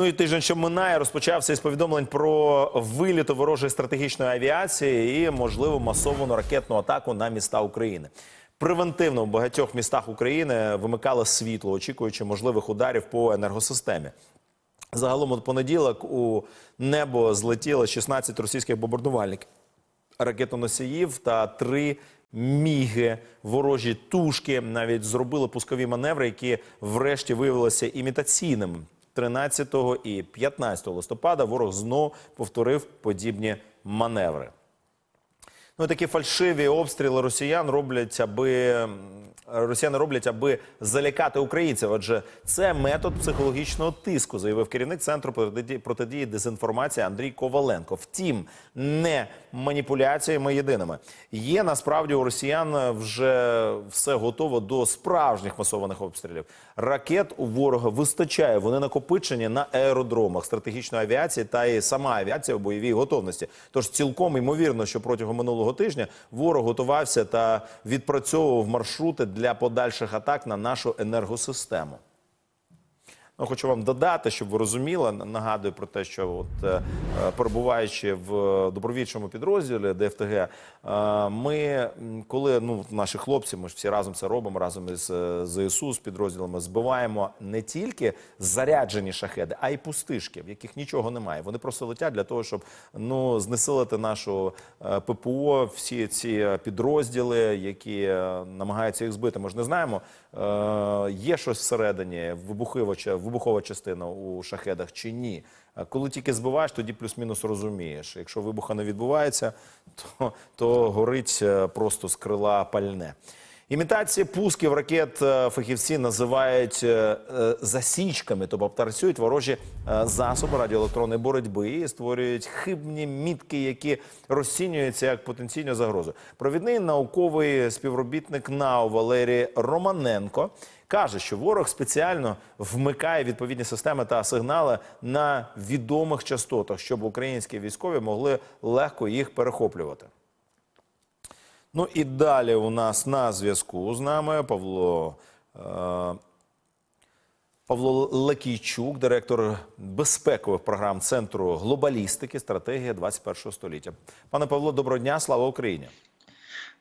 Ну і тиждень, що минає, розпочався із повідомлень про виліт ворожої стратегічної авіації і можливу масовану ракетну атаку на міста України. Превентивно в багатьох містах України вимикали світло, очікуючи можливих ударів по енергосистемі. Загалом у понеділок у небо злетіло 16 російських бомбардувальників ракетоносіїв та три міги. Ворожі тушки навіть зробили пускові маневри, які врешті виявилися імітаційними. 13 і 15 листопада ворог знов повторив подібні маневри. Ну, такі фальшиві обстріли росіян роблять, аби росіяни роблять, аби залякати українців. Адже це метод психологічного тиску, заявив керівник центру протидії, дезінформації Андрій Коваленко. Втім, не маніпуляціями єдиними. Є насправді у росіян вже все готово до справжніх масованих обстрілів. Ракет у ворога вистачає. Вони накопичені на аеродромах стратегічної авіації та і сама авіація в бойовій готовності. Тож цілком ймовірно, що протягом минулого тижня ворог готувався та відпрацьовував маршрути для подальших атак на нашу енергосистему. Ну, хочу вам додати, щоб ви розуміли. Нагадую про те, що от е, е, перебуваючи в добровільчому підрозділі ДФТГ, е, ми коли ну наші хлопці, ми ж всі разом це робимо разом із е, ЗСУ з підрозділами, збиваємо не тільки заряджені шахеди, а й пустишки, в яких нічого немає. Вони просто летять для того, щоб ну знесилити нашу е, ППО, всі ці підрозділи, які е, намагаються їх збити. Ми ж не знаємо, е, є щось всередині вибуховича, вибухова частина у шахедах чи ні. Е, Коли тільки збиваєш, тоді плюс-мінус розумієш. Якщо вибуха не відбувається, то, то горить е, просто з крила пальне. Імітації пусків ракет е, фахівці називають е, е, засічками, тобто працюють ворожі засоби радіоелектронної боротьби і створюють хибні мітки, які розцінюються як потенційну загрозу. Провідний науковий співробітник НАУ Валерій Романенко каже, що ворог спеціально вмикає відповідні системи та сигнали на відомих частотах, щоб українські військові могли легко їх перехоплювати. Ну і далі у нас на зв'язку з нами Павло. Е, Павло Лекійчук, директор безпекових програм Центру глобалістики, стратегія 21 століття. Пане Павло, доброго дня, слава Україні.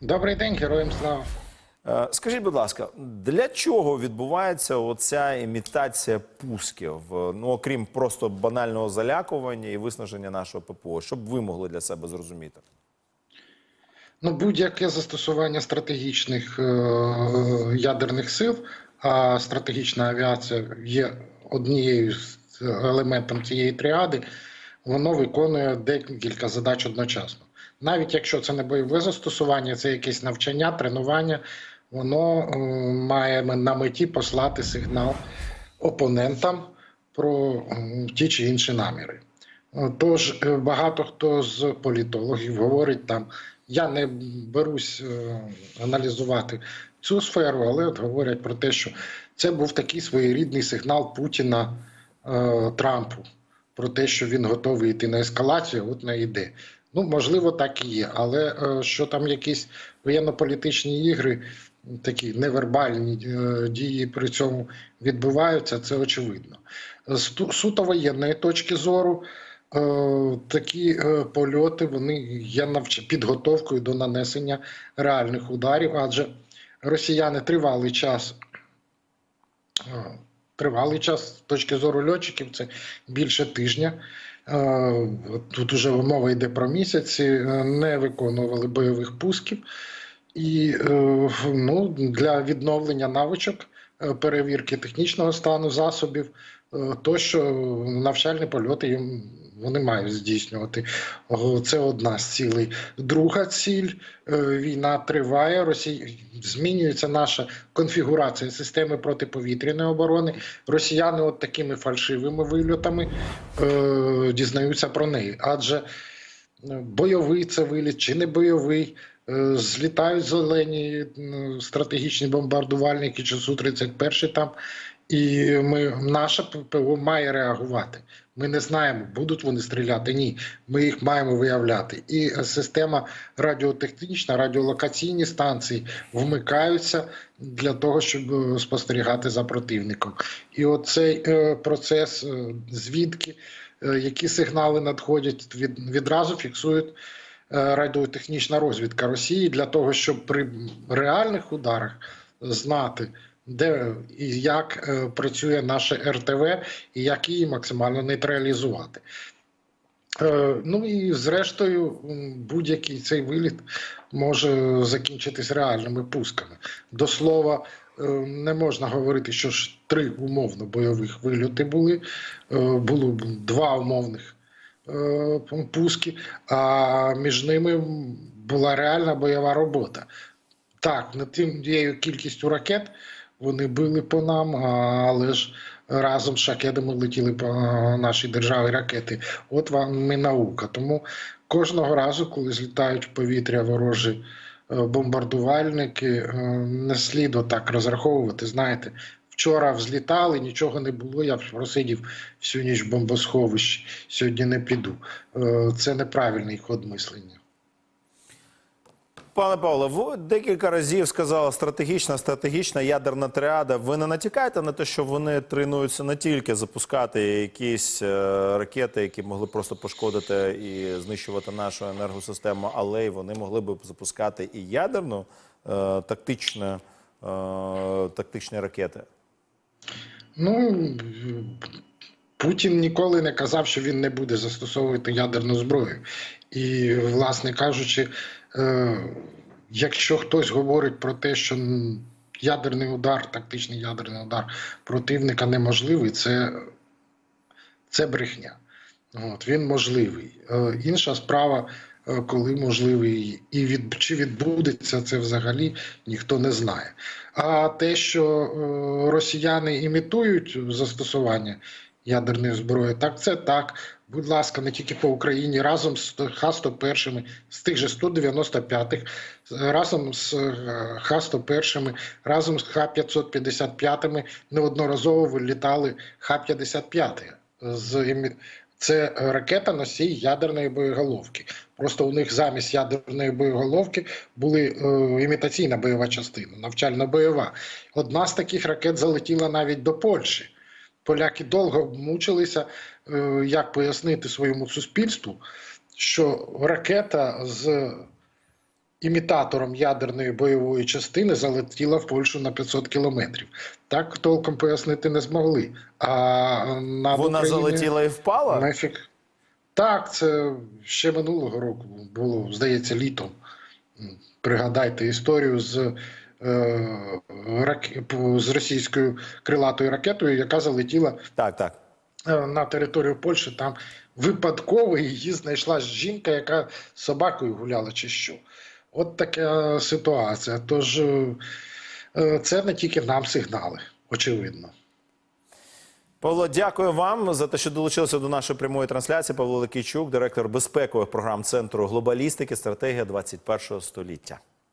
Добрий день, героям слава. Е, Скажіть, будь ласка, для чого відбувається оця імітація пусків? Ну, окрім просто банального залякування і виснаження нашого ППО, щоб ви могли для себе зрозуміти? Ну, будь-яке застосування стратегічних е- ядерних сил, а стратегічна авіація є однією з елементом цієї тріади, воно виконує декілька задач одночасно. Навіть якщо це не бойове застосування, це якесь навчання, тренування, воно е, має на меті послати сигнал опонентам про е, ті чи інші наміри. Тож е, багато хто з політологів говорить там. Я не берусь е, аналізувати цю сферу, але от говорять про те, що це був такий своєрідний сигнал Путіна е, Трампу про те, що він готовий йти на ескалацію, от не йде. Ну, можливо, так і є, але е, що там якісь воєнно-політичні ігри, такі невербальні дії при цьому відбуваються, це очевидно. З суто воєнної точки зору. Е, Такі е, польоти вони є навч... підготовкою до нанесення реальних ударів, адже росіяни тривалий час, е, тривалий час з точки зору льотчиків, це більше тижня. Тут уже мова йде про місяці, не виконували бойових пусків. І ну, для відновлення навичок, перевірки технічного стану засобів, е, тощо навчальні польоти їм вони мають здійснювати. Це одна з цілей. Друга ціль е, війна триває. Росія змінюється наша конфігурація системи протиповітряної оборони. Росіяни, от такими фальшивими вильотами, е, дізнаються про неї. Адже е, бойовий це виліт чи не бойовий. Е, Злітають зелені стратегічні бомбардувальники чи Су-31 там І ми, наша ППО має реагувати. Ми не знаємо, будуть вони стріляти. Ні, ми їх маємо виявляти. І система радіотехнічна, радіолокаційні станції вмикаються для того, щоб е, спостерігати за противником. І оцей е, процес звідки, які сигнали надходять, від, відразу фіксують радіотехнічна розвідка Росії для того, щоб при реальних ударах знати, де і як е, працює наше РТВ, і як її максимально нейтралізувати. Е, Ну і зрештою, будь-який цей виліт може закінчитись реальними пусками. До слова, е, не можна говорити, що ж три умовно бойових вильоти були. Е, Було два умовних е, пуски, а між ними була реальна бойова робота. Так, не тією кількістю ракет вони били по нам, але ж разом з шахедами летіли по нашій державі ракети. От вам і наука. Тому кожного разу, коли злітають в повітря ворожі е, бомбардувальники, е, не слід отак розраховувати. Знаєте, вчора взлітали, нічого не було. Я просидів всю ніч в бомбосховищі. Сьогодні не піду. Е, Це неправильний ход мислення. Пане Павло, ви декілька разів сказали стратегічна, стратегічна ядерна тріада. Ви не натякаєте на те, що вони тренуються не тільки запускати якісь е, ракети, які могли просто пошкодити і знищувати нашу енергосистему, але й вони могли б запускати і ядерну е, тактичну, тактичні ракети. Ну Путін ніколи не казав, що він не буде застосовувати ядерну зброю. І, власне кажучи, е, якщо хтось говорить про те, що ядерний удар, тактичний ядерний удар противника неможливий, це, це брехня. От, він можливий. Е, інша справа, коли можливий і від, чи відбудеться це взагалі, ніхто не знає. А те, що е, росіяни імітують застосування ядерної зброї, так це так. Будь ласка, не тільки по Україні, разом з Х-101, з тих же 195-х, разом з е, Х-101, разом з Х-555 неодноразово вилітали Х-55. З це ракета носій ядерної боєголовки. Просто у них замість ядерної боєголовки були е, імітаційна бойова частина, навчально-бойова. Одна з таких ракет залетіла навіть до Польщі. Поляки довго мучилися, е, як пояснити своєму суспільству, що ракета з імітатором ядерної бойової частини залетіла в Польщу на 500 кілометрів. Так толком пояснити не змогли. А над Вона Україною- залетіла і впала? Нафіг. Так, це ще минулого року було, здається, літом. Пригадайте історію з, е, рак... з російською крилатою ракетою, яка залетіла Так, так. е, на територію Польщі. Там випадково її знайшла жінка, яка з собакою гуляла чи що. От така ситуація. Тож е, е, це не тільки нам сигнали, очевидно. Павло, дякую вам за те, що долучилися до нашої прямої трансляції. Павло Ликійчук, директор безпекових програм Центру глобалістики, стратегія 21 століття.